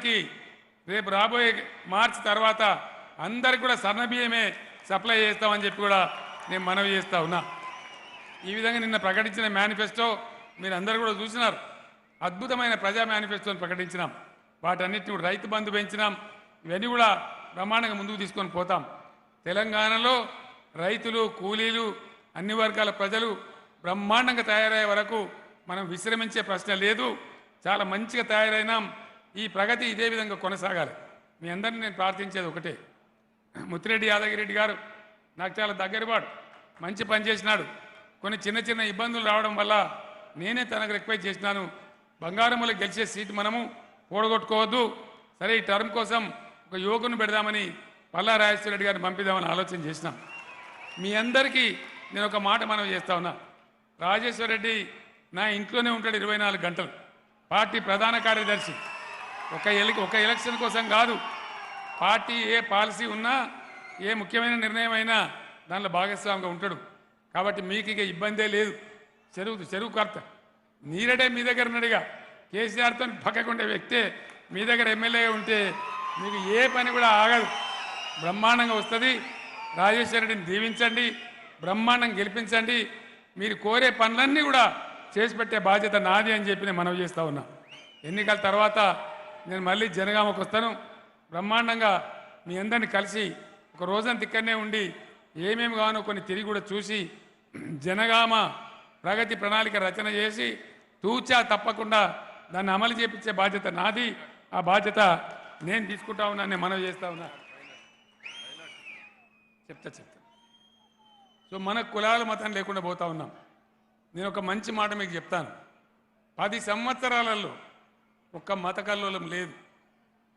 అందరికీ రేపు రాబోయే మార్చి తర్వాత అందరికి కూడా సన్న బియ్యమే సప్లై చేస్తామని చెప్పి కూడా నేను మనవి చేస్తా ఉన్నా. ఈ విధంగా నిన్న ప్రకటించిన మేనిఫెస్టో మీరు అందరు కూడా చూసినారు. అద్భుతమైన ప్రజా మేనిఫెస్టోని ప్రకటించినాం. వాటన్నిటిని కూడా రైతు బంధు పెంచినాం. ఇవన్నీ కూడా బ్రహ్మాండంగా ముందుకు తీసుకొని పోతాం. తెలంగాణలో రైతులు కూలీలు అన్ని వర్గాల ప్రజలు బ్రహ్మాండంగా తయారయ్యే వరకు మనం విశ్రమించే ప్రశ్న లేదు. చాలా మంచిగా తయారైనాం. ఈ ప్రగతి ఇదే విధంగా కొనసాగాలి. మీ అందరిని నేను ప్రార్థించేది ఒకటే. ముత్తిరెడ్డి యాదగిరెడ్డి గారు నాకు చాలా దగ్గరపాటు మంచి పని చేసినాడు. కొన్ని చిన్న చిన్న ఇబ్బందులు రావడం వల్ల నేనే తనకు రిక్వెస్ట్ చేసినాను. బంగారములు గెలిచే సీటు మనము ఓడగొట్టుకోవద్దు సరే ఈ టర్మ్ కోసం ఒక యువకుని పెడదామని పల్లా రాజేశ్వర రెడ్డి గారిని పంపిద్దామని ఆలోచన చేసినాం. మీ అందరికీ నేను ఒక మాట మనం చేస్తా ఉన్నా. రాజేశ్వర రెడ్డి నా ఇంట్లోనే ఉంటాడు ఇరవై నాలుగు గంటలు. పార్టీ ప్రధాన కార్యదర్శి. ఒక ఎలి ఒక ఎలక్షన్ కోసం కాదు. పార్టీ ఏ పాలసీ ఉన్నా ఏ ముఖ్యమైన నిర్ణయం అయినా దానిలో భాగస్వామిగా ఉంటాడు. కాబట్టి మీకు ఇక ఇబ్బందే లేదు. చెరువు చెరువు కర్త. నీరడే మీ దగ్గర ఉన్నాడుగా. కేసీఆర్తో పక్కకుండే వ్యక్తే మీ దగ్గర ఎమ్మెల్యే ఉంటే మీకు ఏ పని కూడా ఆగదు. బ్రహ్మాండంగా వస్తుంది. రాజేశ్వర రెడ్డిని దీవించండి. బ్రహ్మాండం గెలిపించండి. మీరు కోరే పనులన్నీ కూడా చేసి పెట్టే బాధ్యత నాది అని చెప్పి నేను మనవి చేస్తా ఉన్నా. ఎన్నికల తర్వాత నేను మళ్ళీ జనగామకు వస్తాను. బ్రహ్మాండంగా మీ అందరిని కలిసి ఒక రోజంతా ఇక్కడనే ఉండి ఏమేమి కావాలో కొన్ని తిరిగి కూడా చూసి జనగామ ప్రగతి ప్రణాళిక రచన చేసి తూచా తప్పకుండా దాన్ని అమలు చేపించే బాధ్యత నాది. ఆ బాధ్యత నేను తీసుకుంటా ఉన్నా నేను మనవి చేస్తా ఉన్నా. చెప్తా చెప్తా. సో మన కులాల మతం లేకుండా పోతా ఉన్నాం. నేను ఒక మంచి మాట మీకు చెప్తాను. పది సంవత్సరాలలో ఒక్క మత కల్లోలం లేదు.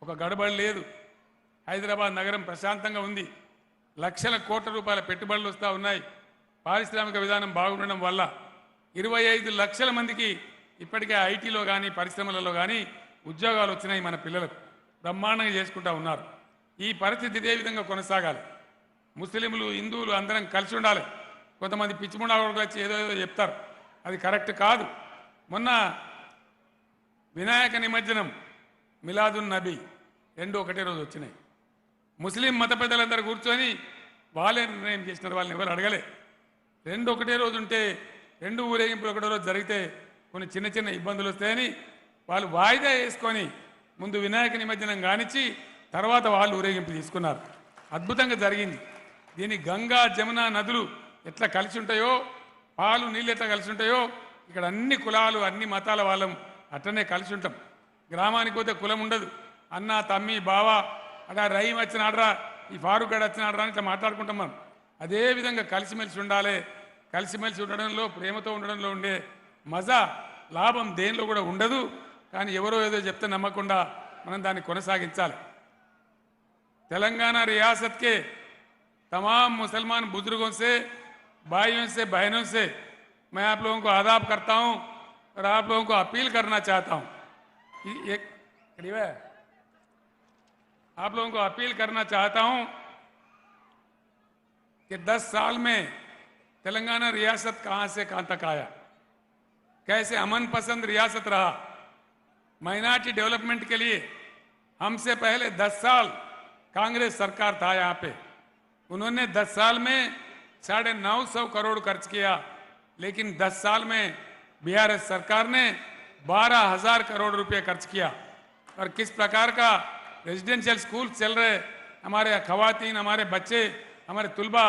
ఒక గడబడి లేదు. హైదరాబాద్ నగరం ప్రశాంతంగా ఉంది. లక్షల కోట్ల రూపాయల పెట్టుబడులు వస్తూ ఉన్నాయి. పారిశ్రామిక విధానం బాగుండడం వల్ల ఇరవై ఐదు లక్షల మందికి ఇప్పటికే ఐటీలో కానీ పరిశ్రమలలో కానీ ఉద్యోగాలు వచ్చినాయి మన పిల్లలకు. బ్రహ్మాండంగా చేసుకుంటూ ఉన్నారు. ఈ పరిస్థితి ఇదే విధంగా కొనసాగాలి. ముస్లింలు హిందువులు అందరం కలిసి ఉండాలి. కొంతమంది పిచ్చిముండా వచ్చి ఏదో ఏదో చెప్తారు. అది కరెక్ట్ కాదు. మొన్న వినాయక నిమజ్జనం మిలాదున్ నబీ రెండు ఒకటే రోజు వచ్చినాయి. ముస్లిం మత పెద్దలందరూ కూర్చొని వాళ్ళే నిర్ణయం చేసినారు వాళ్ళని ఎవరు అడగలే. రెండు ఒకటే రోజు ఉంటే రెండు ఊరేగింపులు ఒకటే రోజు జరిగితే కొన్ని చిన్న చిన్న ఇబ్బందులు వస్తాయని వాళ్ళు వాయిదా వేసుకొని ముందు వినాయక నిమజ్జనం కానిచ్చి తర్వాత వాళ్ళు ఊరేగింపు తీసుకున్నారు. అద్భుతంగా జరిగింది. దీని గంగా జమున నదులు ఎట్లా కలిసి ఉంటాయో పాలు నీళ్ళు ఎట్లా కలిసి ఉంటాయో ఇక్కడ అన్ని కులాలు అన్ని మతాల వాళ్ళం అట్లనే కలిసి ఉంటాం గ్రామానికి పోతే కులం ఉండదు అన్న తమ్మి బావ అడా రహీం వచ్చినాడ్రా ఈ ఫారూక్ గడ్ వచ్చినాడ్రా అని ఇట్లా మాట్లాడుకుంటాం మనం అదే విధంగా కలిసిమెలిసి ఉండాలి కలిసిమెలిసి ఉండడంలో ప్రేమతో ఉండడంలో ఉండే మజా లాభం దేనిలో కూడా ఉండదు కానీ ఎవరో ఏదో చెప్తే నమ్మకుండా మనం దాన్ని కొనసాగించాలి तेलंगाना रियासत के तमाम मुसलमान बुजुर्गों से भाइयों से बहनों से मैं आप लोगों को आदाब करता हूं और आप लोगों को अपील करना चाहता हूँ ये करीब है आप लोगों को अपील करना चाहता हूँ कि 10 साल में तेलंगाना रियासत कहाँ से कहाँ तक आया? कैसे अमन पसंद रियासत रहा? माइनॉरिटी डेवलपमेंट के लिए हमसे पहले 10 साल कांग्रेस सरकार था यहाँ पे। उन्होंने 10 साल में साढ़े नौ सौ करोड़ खर्च किया, लेकिन 10 साल में बीआरएस सरकार ने बारह हज़ार करोड़ रुपए खर्च किया। और किस प्रकार का रेजिडेंशियल स्कूल चल रहे, हमारे खवातीन, हमारे बच्चे, हमारे तुलबा,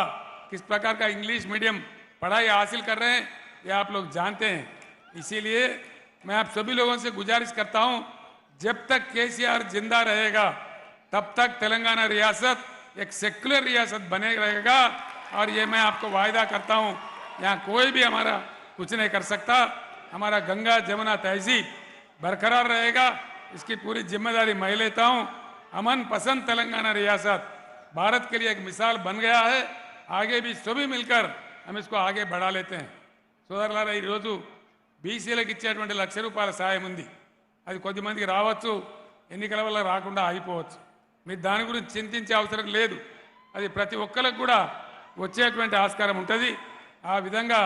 किस प्रकार का इंग्लिश मीडियम पढ़ाई हासिल कर रहे हैं, ये आप लोग जानते हैं। इसीलिए मैं आप सभी लोगों से गुजारिश करता हूँ, जब तक केसीआर ज़िंदा रहेगा, तब तक तेलंगाना रियासत एक सेक्युलर रियासत बने रहेगा। और ये मैं आपको वायदा करता हूँ, यहाँ कोई भी हमारा कुछ नहीं कर सकता। हमारा गंगा जमुना तहजीब बरकरार रहेगा इसकी पूरी जिम्मेदारी मैं लेता हूं अमन पसंद तेलंगाना रियासत भारत के लिए एक मिसाल बन गया है आगे भी सभी मिलकर हम इसको आगे बढ़ा लेते हैं సోదరులారా ఈరోజు బీసీలకు ఇచ్చేటువంటి లక్ష రూపాయల సాయం ఉంది అది కొద్దిమందికి రావచ్చు ఎన్నికల వల్ల రాకుండా ఆగిపోవచ్చు మీరు దాని గురించి చింతించే అవసరం లేదు అది ప్రతి ఒక్కరికి కూడా వచ్చేటువంటి ఆస్కారం ఉంటుంది ఆ విధంగా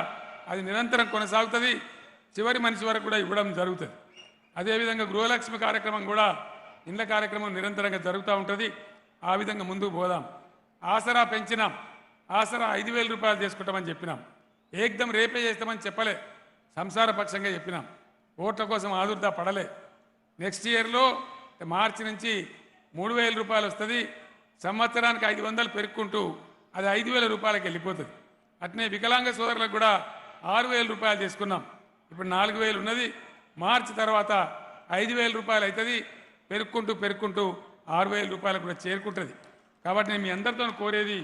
అది నిరంతరం కొనసాగుతుంది చివరి మనిషి వరకు కూడా ఇవ్వడం జరుగుతుంది. అదేవిధంగా గృహలక్ష్మి కార్యక్రమం కూడా ఇండ్ల కార్యక్రమం నిరంతరంగా జరుగుతూ ఉంటుంది. ఆ విధంగా ముందుకు పోదాం. ఆసరా పెంచినాం. ఆసరా ఐదు వేల రూపాయలు చేసుకుంటామని చెప్పినాం. ఏకదం రేపే చేస్తామని చెప్పలే. సంసారపక్షంగా చెప్పినాం. ఓట్ల కోసం ఆదుర్దా పడలే. నెక్స్ట్ ఇయర్లో మార్చి నుంచి మూడు వేల రూపాయలు వస్తుంది. సంవత్సరానికి ఐదు వందలు పెరుక్కుంటూ అది ఐదు వేల రూపాయలకి వెళ్ళిపోతుంది. అట్నే వికలాంగ సోదరులకు కూడా ఆరు వేల రూపాయలు తీసుకున్నాం. ఇప్పుడు నాలుగు వేలు ఉన్నది. మార్చి తర్వాత ఐదు వేల రూపాయలు అవుతుంది పెరుక్కుంటూ పెరుక్కుంటూ ఆరు వేల రూపాయలకు కూడా చేరుకుంటుంది. కాబట్టి నేను మీ అందరితో కోరేది